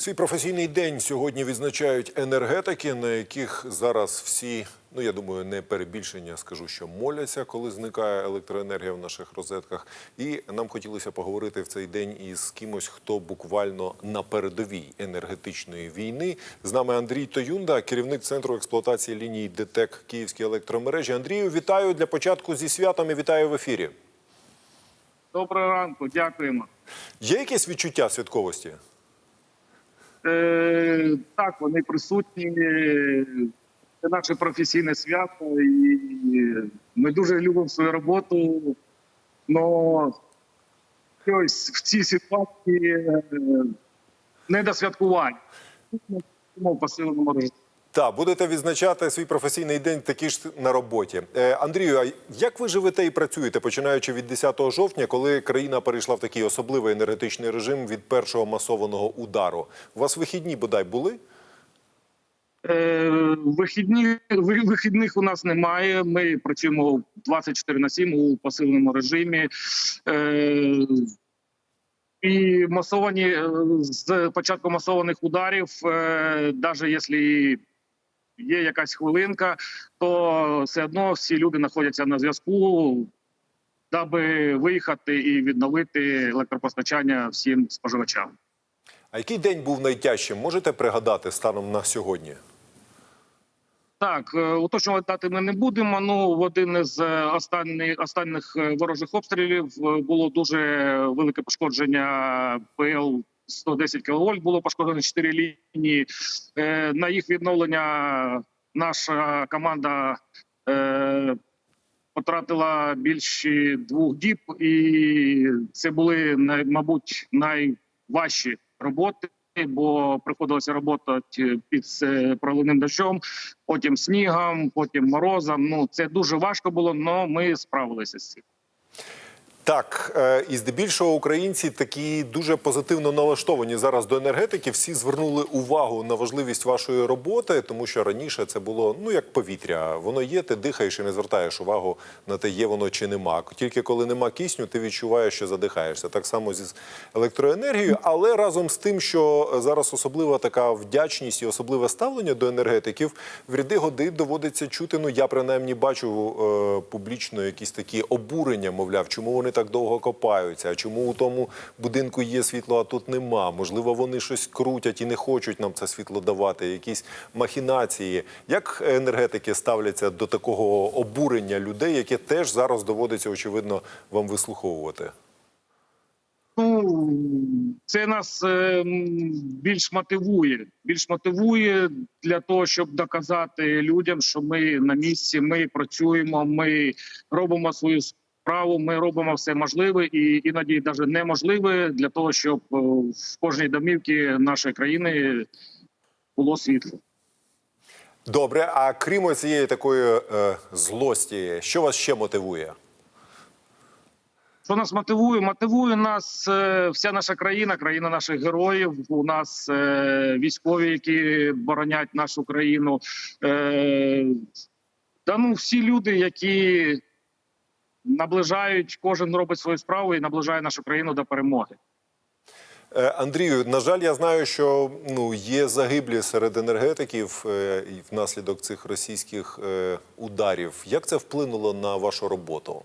Свій професійний день сьогодні відзначають енергетики, на яких зараз всі, ну я думаю, не перебільшення, скажу, що моляться, коли зникає електроенергія в наших розетках. І нам хотілося поговорити в цей день із кимось, хто буквально на передовій енергетичної війни. З нами Андрій Тоюнда, керівник центру експлуатації ліній ДТЕК Київські електромережі. Андрію, вітаю для початку зі святом і вітаю в ефірі. Доброго ранку, дякуємо. Є якесь відчуття святковості? Е, так, вони присутні. Це наше професійне свято, і ми дуже любимо свою роботу. Но ось в цій ситуації е, не до святкувань. Посиленому режимі. Так, будете відзначати свій професійний день такі ж на роботі. Е, Андрію, а як ви живете і працюєте, починаючи від 10 жовтня, коли країна перейшла в такий особливий енергетичний режим від першого масованого удару? У вас вихідні бодай були? Е, вихідні, вихідних у нас немає. Ми працюємо 24 на 7 у посиленому режимі. Е, і масовані е, з початку масованих ударів, е, навіть якщо і є якась хвилинка, то все одно всі люди знаходяться на зв'язку, даби виїхати і відновити електропостачання всім споживачам. А який день був найтяжчим? Можете пригадати станом на сьогодні? Так, е, уточнювати дати ми не будемо. Ну в один із е, останніх останніх е, ворожих обстрілів було дуже велике пошкодження ПЛ 110 кВт, Було пошкоджено 4 лінії. Е, На їх відновлення наша команда е, потратила більше двох діб, і це були мабуть найважчі роботи. Бо приходилося роботи під е, проливним дощом, потім снігом, потім морозом. Ну це дуже важко було, але ми справилися з цим. Так, е, і здебільшого українці такі дуже позитивно налаштовані зараз до енергетики. Всі звернули увагу на важливість вашої роботи, тому що раніше це було ну як повітря. Воно є, ти дихаєш і не звертаєш увагу на те, є воно чи нема. Тільки коли нема кисню, ти відчуваєш, що задихаєшся. Так само зі електроенергією, але разом з тим, що зараз особлива така вдячність і особливе ставлення до енергетиків, в ряди годи доводиться чути. Ну я принаймні бачу е, публічно якісь такі обурення, мовляв, чому вони так довго копаються, а чому у тому будинку є світло, а тут нема. Можливо, вони щось крутять і не хочуть нам це світло давати, якісь махінації. Як енергетики ставляться до такого обурення людей, яке теж зараз доводиться очевидно вам вислуховувати? Ну це нас е, більш мотивує. Більш мотивує для того, щоб доказати людям, що ми на місці, ми працюємо, ми робимо свою справу, ми робимо все можливе і іноді навіть неможливе для того, щоб е, в кожній домівці нашої країни було світло. Добре, а крім цієї такої е, злості, що вас ще мотивує? Що нас мотивує? Мотивує нас е, вся наша країна, країна наших героїв. У нас е, військові, які боронять нашу країну. Е, та ну всі люди, які наближають, кожен робить свою справу і наближає нашу країну до перемоги. Е, Андрію, на жаль, я знаю, що ну є загиблі серед енергетиків е, внаслідок цих російських е, ударів. Як це вплинуло на вашу роботу?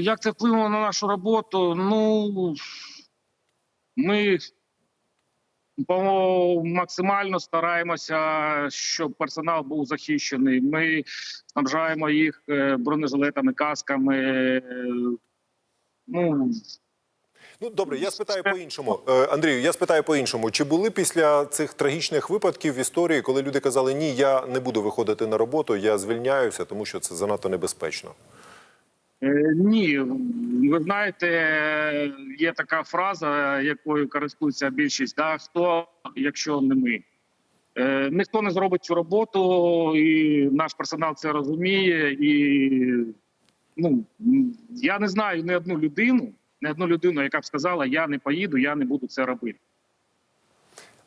Як це вплинуло на нашу роботу? Ну ми по максимально стараємося, щоб персонал був захищений. Ми снабжаємо їх е, бронежилетами, касками. Ну Ну добре, я спитаю по-іншому. Е, Андрію, я спитаю по-іншому. Чи були після цих трагічних випадків в історії, коли люди казали, ні, я не буду виходити на роботу, я звільняюся, тому що це занадто небезпечно? Е, Ні, ви знаєте, є така фраза, якою користується більшість. Да, хто, якщо не ми. Е, Ніхто не зробить цю роботу, і наш персонал це розуміє. І ну я не знаю ні одну людину, ні одну людину, яка б сказала, я не поїду, я не буду це робити.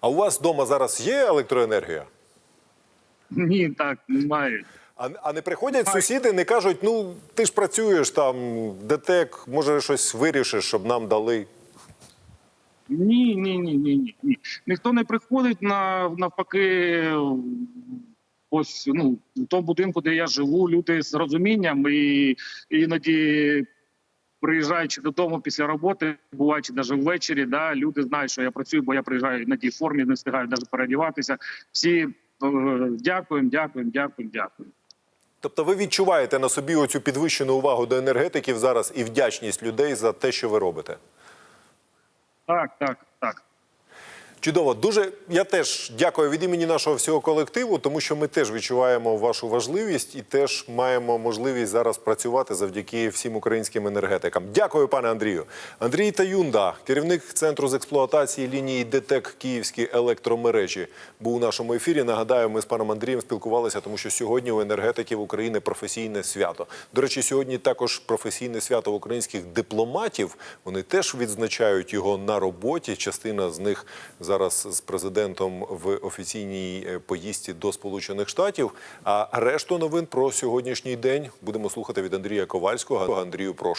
А у вас вдома зараз є електроенергія? Ні, так немає. А, а не приходять сусіди, не кажуть, ну ти ж працюєш там, ДТЕК, може щось вирішиш, щоб нам дали. Ні, ні, ні, ні, ні, ні. Ніхто не приходить на навпаки. Ось ну в тому будинку, де я живу, люди з розумінням і іноді. Приїжджаючи додому після роботи, буваючи навіть ввечері, да, люди знають, що я працюю, бо я приїжджаю іноді в формі, не встигаю навіть переодіватися. Всі е, дякуємо, дякуємо, дякуємо, дякуємо. Тобто ви відчуваєте на собі оцю підвищену увагу до енергетиків зараз і вдячність людей за те, що ви робите. Так, так, так. Чудово, дуже я теж дякую від імені нашого всього колективу, тому що ми теж відчуваємо вашу важливість і теж маємо можливість зараз працювати завдяки всім українським енергетикам. Дякую, пане Андрію. Андрій Таюнда, керівник центру з експлуатації лінії ДТЕК Київські електромережі, був у нашому ефірі. Нагадаю, ми з паном Андрієм спілкувалися, тому що сьогодні у енергетиків України професійне свято. До речі, сьогодні також професійне свято українських дипломатів. Вони теж відзначають його на роботі. Частина з них зараз з президентом в офіційній е, поїздці до Сполучених Штатів. А решту новин про сьогоднішній день будемо слухати від Андрія Ковальського. Андрію, прошу.